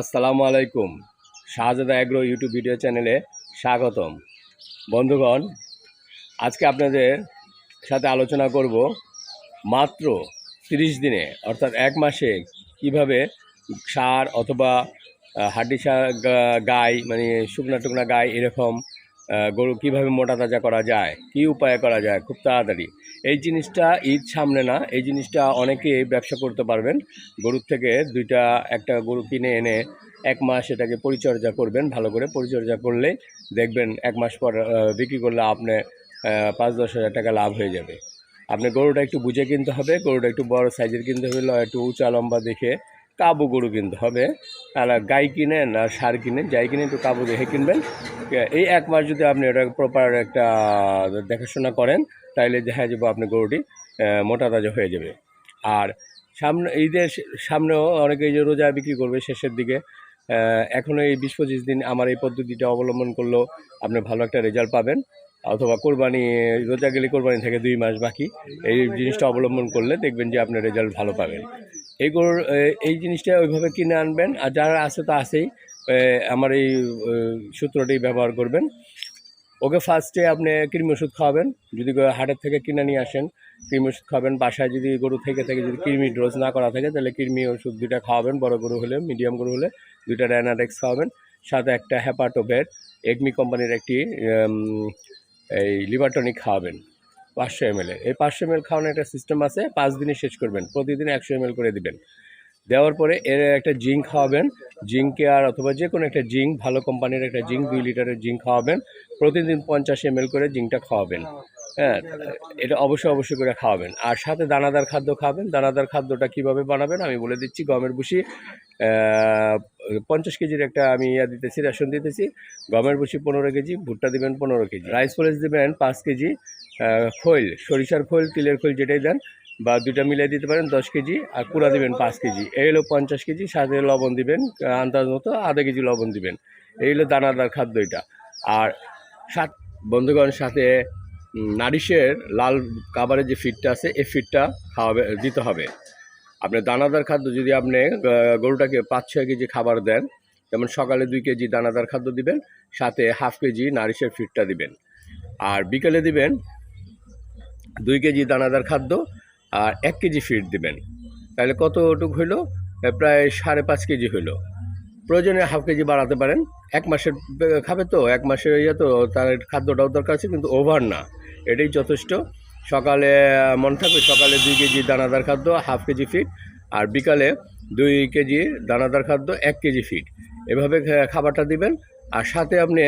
আসসালামু আলাইকুম। শাহজাদা agro YouTube video চ্যানেলে স্বাগতম। বন্ধুগণ, আজকে আপনাদের সাথে আলোচনা করব মাত্র তিরিশ দিনে, অর্থাৎ এক মাসে কীভাবে সার অথবা হাড্ডি সার গাই মানে শুকনা টুকনা গাই এরকম গরু কীভাবে মোটা তাজা করা যায়, কি উপায়ে করা যায়, খুব তাড়াতাড়ি। এই জিনিসটা ঈদ সামনে না। এই জিনিসটা অনেকে ব্যবসা করতে পারবেন। গরুর থেকে দুইটা, একটা গরু কিনে এনে এক মাস এটাকে পরিচর্যা করবেন, ভালো করে পরিচর্যা করলে দেখবেন এক মাস পর বিক্রি করলে আপনি পাঁচ, দশ হাজার টাকা লাভ হয়ে যাবে। আপনি গরুটা একটু বুঝে কিনতে হবে, গরুটা একটু বড় সাইজের কিনতে হবে একটু উঁচা লম্বা দেখে কাবু গরু কিনতে হবে। আর গাই কিনেন আর সার কিনেন যাই কিনে একটু কাবু দেখে কিনবেন। এই এক মাস যদি আপনি এটা প্রপার একটা দেখাশোনা করেন তাহলে দেখা যাবে আপনার গরুটি মোটা তাজা হয়ে যাবে। আর সামনে ঈদের সামনেও অনেকে যে রোজা বিক্রি করবে শেষের দিকে আহ, এখনও এই বিশ পঁচিশ দিন আমার এই পদ্ধতিটা অবলম্বন করলেও আপনি ভালো একটা রেজাল্ট পাবেন। অথবা কোরবানি রোজা গেলে কোরবানি থেকে দুই মাস বাকি এই জিনিসটা অবলম্বন করলে দেখবেন যে আপনি রেজাল্ট ভালো পাবেন। এই গরুর এই জিনিসটা ওইভাবে কিনে আনবেন। আর যারা আছে তা আছেই আমার এই সূত্রটি ব্যবহার করবেন। ওকে ফার্স্টে আপনি কৃমি ওষুধ খাওয়াবেন। যদি হাটের থেকে কিনে নিয়ে আসেন, কৃমি ওষুধ খাবেন বাসায় যদি গরু থেকে থেকে, যদি কৃমি ডোজ না করা থাকে, তাহলে কৃমি ওষুধ দুইটা খাওয়াবেন। বড় গরু হলে মিডিয়াম গরু হলে দুইটা র্যানাডেক্স খাওয়াবেন। সাথে একটা হ্যাপাটোভেট এগমি কোম্পানির একটি এই লিভার টনিক খাওয়াবেন। পাঁচশো এম এই পাঁচশো এম খাওয়ানোর একটা সিস্টেম আছে, পাঁচ দিনে শেষ করবেন, প্রতিদিন একশো এম করে দিবেন। দেওয়ার পরে এর একটা জিঙ্ক খাওয়াবেন, জিঙ্ক কেয়ার অথবা যে কোনো একটা জিঙ্ক, ভালো কোম্পানির একটা জিঙ্ক, দুই লিটারের জিঙ্ক খাওয়াবেন, প্রতিদিন পঞ্চাশ এম করে জিঙ্কটা খাওয়াবেন। হ্যাঁ এটা অবশ্যই অবশ্যই করে খাওয়াবেন। আর সাথে দানাদার খাদ্য খাবেন। দানাদার খাদ্যটা কীভাবে বানাবেন আমি বলে দিচ্ছি, গমের ভুসি পঞ্চাশ কেজির একটা আমি ইয়া দিতেছি, রেশন দিতেছি, গমের ভুসি পনেরো কেজি, ভুট্টা দিবেন পনেরো কেজি, রাইস ফলেস দিবেন পাঁচ কেজি খৈল, সরিষার খৈল, তিলের খৈল যেটাই দেন, বা দুইটা মিলিয়ে দিতে পারেন দশ কেজি, আর কুড়া দেবেন পাঁচ কেজি। এই হলো পঞ্চাশ কেজি, সাথে লবণ দিবেন আন্দাজ মতো আধা কেজি লবণ দিবেন। এই হলো দানাদার খাদ্য এটা। আর সাত, বন্ধুগণ, সাথে নারিশের লাল কাবারের যে ফিডটা আছে, এই ফিডটা খাওয়াবে, দিতে হবে। আপনি দানাদার খাদ্য যদি আপনি গরুটাকে পাঁচ, ছয় কেজি খাবার দেন, যেমন সকালে দুই কেজি দানাদার খাদ্য দিবেন, সাথে হাফ কেজি নারিশের ফিডটা দিবেন। আর বিকেলে দিবেন দুই কেজি দানাদার খাদ্য আর এক কেজি ফিড দিবেন। তাহলে কতটুক হইল? প্রায় সাড়ে পাঁচ কেজি হইল। প্রয়োজনে হাফ কেজি বাড়াতে পারেন। এক মাসের, খাবে তো? এক মাসের ইয়ে তো, তার খাদ্যটাও দরকার আছে, কিন্তু ওভার না। এটাই যথেষ্ট। সকালে, মন থাকবে সকালে দুই কেজি দানাদার খাদ্য, হাফ কেজি ফিড আর বিকালে দুই কেজি দানাদার খাদ্য, এক কেজি ফিড এভাবে খাবারটা দিবেন। আর সাথে আপনি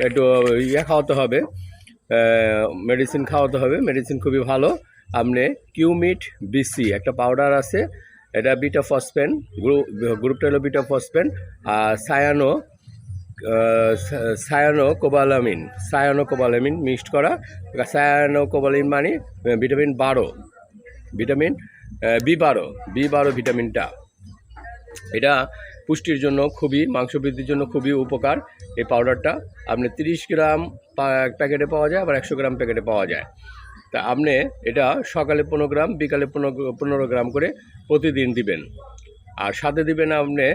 একটু ইয়ে খাওয়াতে হবে। মেডিসিন খাওয়াতে হবে। মেডিসিন খুবই ভালো। আপনি কিউমিট বিসি একটা পাউডার আছে, এটা বিটা ফসফেন গ্রুপ গ্রুপটা হলো বিটা ফসফেন আর cyano cyanocobalamin cyanocobalamin mixed করা। সায়ানো কোবালামিন মানে ভিটামিন বারো ভিটামিন বি বারো বি বারো ভিটামিনটা এটা পুষ্টির জন্য খুবই মাংস বৃদ্ধির জন্য খুবই উপকার এই পাউডারটা আপনি তিরিশ গ্রাম প্যাকেটে পাওয়া যায়, আবার একশো গ্রাম প্যাকেটে পাওয়া যায়। তা আপনি এটা সকালে পনেরো গ্রাম, বিকালে পনেরো পনেরো গ্রাম করে প্রতিদিন দিবেন। আর সাথে দিবেন আপনি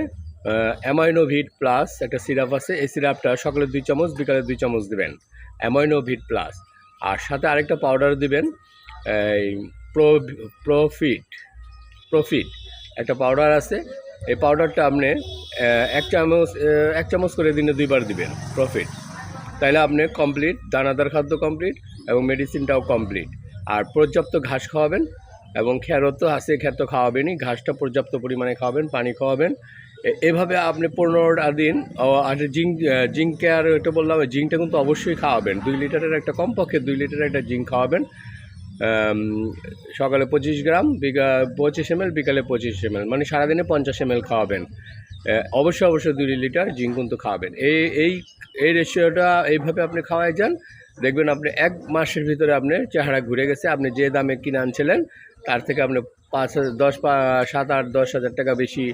অ্যামাইনোভিট প্লাস একটা সিরাপ আছে, এই সিরাপটা সকালে দুই চামচ, বিকালে দুই চামচ দিবেন। অ্যামাইনোভিট প্লাস আর সাথে আরেকটা পাউডার দিবেন, এই প্রো প্রোফিট প্রফিট একটা পাউডার আছে এই পাউডারটা আপনি এক চামচ এক চামচ করে দিনে দুইবার দিবেন প্রফিট তাইলে আপনি কমপ্লিট দানাদার খাদ্য কমপ্লিট এবং মেডিসিনটাও কমপ্লিট আর পর্যাপ্ত ঘাস খাওয়াবেন এবং খ্যারও তো আছে খ্যার তো খাওয়াবেনই। ঘাসটা পর্যাপ্ত পরিমাণে খাওয়াবেন, পানি খাওয়াবেন। এভাবে আপনি পনেরোটা দিন আর জিঙ্ক জিঙ্ক কেয়ার এটা বললাম জিঙ্কটা কিন্তু অবশ্যই খাওয়াবেন। দুই লিটারের একটা কমপক্ষে দুই লিটারের একটা জিঙ্ক খাওয়াবেন। সকালে পঁচিশ গ্রাম, বিকা, পঁচিশ এম এল বিকালে পঁচিশ এম এল মানে সারাদিনে পঞ্চাশ এমএল খাওয়াবেন। অবশ্যই অবশ্যই দুই লিটার জিঙ্ক কিন্তু খাওয়াবেন। এই এই এই রেশিওটা এইভাবে আপনি খাওয়াই যান, দেখবেন আপনি এক মাসের ভিতরে আপনার চেহারা ঘুরে গেছে, আপনি যে দামে কিনে আনছিলেন তার থেকে আপনি পাঁচ হাজার, দশ সাত আট, দশ হাজার টাকা বেশি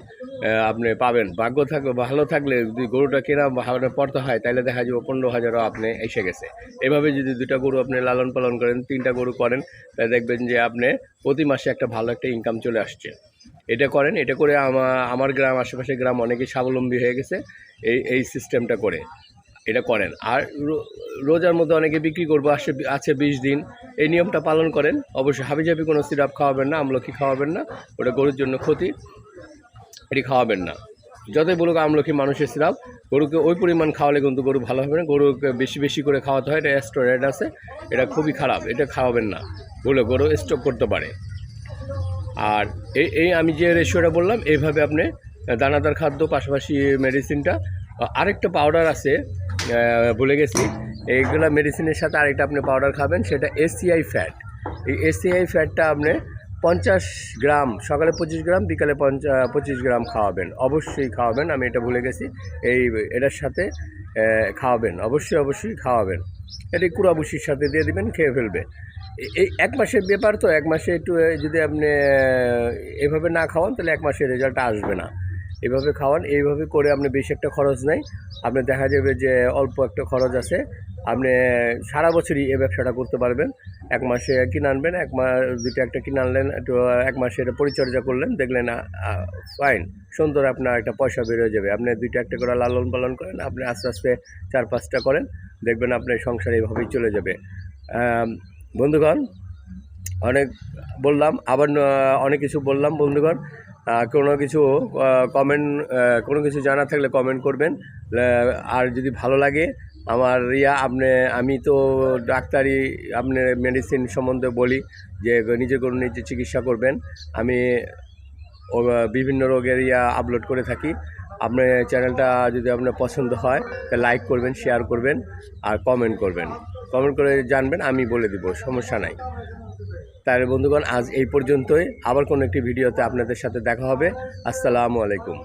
আপনি পাবেন। ভাগ্য থাকবে ভালো থাকলে যদি গরুটা কেনা ভালো পড়তে হয় তাহলে দেখা যাবে পনেরো হাজারও আপনি এসে গেছে। এভাবে যদি দুটা গরু আপনি লালন পালন করেন, তিনটা গরু করেন, তাহলে দেখবেন যে আপনি প্রতি মাসে একটা ভালো একটা ইনকাম চলে আসছে। এটা করেন, এটা করে আমার গ্রাম আশেপাশে গ্রাম অনেকেই স্বাবলম্বী হয়ে গেছে, এই এই সিস্টেমটা করে। এটা করেন। আর রোজার মধ্যে অনেকে বিক্রি করব, আসে, আছে বিশ দিন। এই নিয়মটা পালন করেন। অবশ্যই হাবিজাবি কোনো সিরাপ খাওয়াবেন না আমলকি খাওয়াবেন না। ওটা গরুর জন্য ক্ষতি, এটি খাওয়াবেন না। যতই বলুক আমলকি মানুষের সিরাপ, গরুকে ওই পরিমাণ খাওয়ালে কিন্তু গরু ভালো হবে না। গরুকে বেশি বেশি করে খাওয়াতে হয়, এটা স্টোরেড আছে, এটা খুবই খারাপ, এটা খাওয়াবেন না। বলে গরু স্টক করতে পারে। আর এই এই আমি যে রেশিওটা বললাম এইভাবে আপনি দানাদার খাদ্য, পাশাপাশি মেডিসিনটা আরেকটা পাউডার আছে ভুলে গেছি। এইগুলা মেডিসিনের সাথে আরেকটা আপনি পাউডার খাবেন, সেটা এসিআই ফ্যাট এই এসিআই ফ্যাটটা আপনি পঞ্চাশ গ্রাম, সকালে পঁচিশ গ্রাম, বিকালে পঞ্চা, পঁচিশ গ্রাম খাওয়াবেন। অবশ্যই খাওয়াবেন, আমি এটা ভুলে গেছি। এই এটার সাথে খাওয়াবেন। অবশ্যই অবশ্যই খাওয়াবেন। এটি কুড়াবুসির সাথে দিয়ে দিবেন, খেয়ে ফেলবে। এই এক মাসের ব্যাপার তো, এক মাসে একটু যদি আপনি এভাবে না খাওয়ান, তাহলে এক মাসের রেজাল্ট আসবে না। এভাবে খাওয়ান, এইভাবে করে আপনি বেশি একটা খরচ নেই। আপনি দেখা যাবে যে অল্প একটা খরচ আছে, আপনি সারা বছরই এই ব্যবসাটা করতে পারবেন। এক মাসে কিনে আনবেন, এক মাস দুটো একটা কিনে আনলেন, একটু এক মাসে এটা পরিচর্যা করলেন, দেখলেন ফাইন সুন্দর আপনার একটা পয়সা বেরোয় যাবে। আপনি দুইটা একটা করে লালন পালন করেন, আপনি আস্তে আস্তে চার পাঁচটা করেন, দেখবেন আপনার সংসার এইভাবেই চলে যাবে। বন্ধুগণ, অনেক বললাম, আবার অনেক কিছু বললাম, বন্ধুগণ। কোনো কিছু কমেন্ট কোনো কিছু জানা থাকলে কমেন্ট করবেন। আর যদি ভালো লাগে, আমার ইয়া, আপনি, আমি তো ডাক্তারি, আপনি মেডিসিন সম্বন্ধে বলি, যে নিজে গরু নিজে চিকিৎসা করবেন। আমি বিভিন্ন রোগের ইয়া আপলোড করে থাকি। আপনার চ্যানেলটা যদি আপনার পছন্দ হয়, তা লাইক করবেন শেয়ার করবেন, আর কমেন্ট করবেন। কমেন্ট করে জানবেন, আমি বলে দিব, সমস্যা নাই। তাহলে বন্ধুগণ, আজ এই পর্যন্তই। আবার কোনো একটি ভিডিওতে আপনাদের সাথে দেখা হবে। আসসালামু আলাইকুম।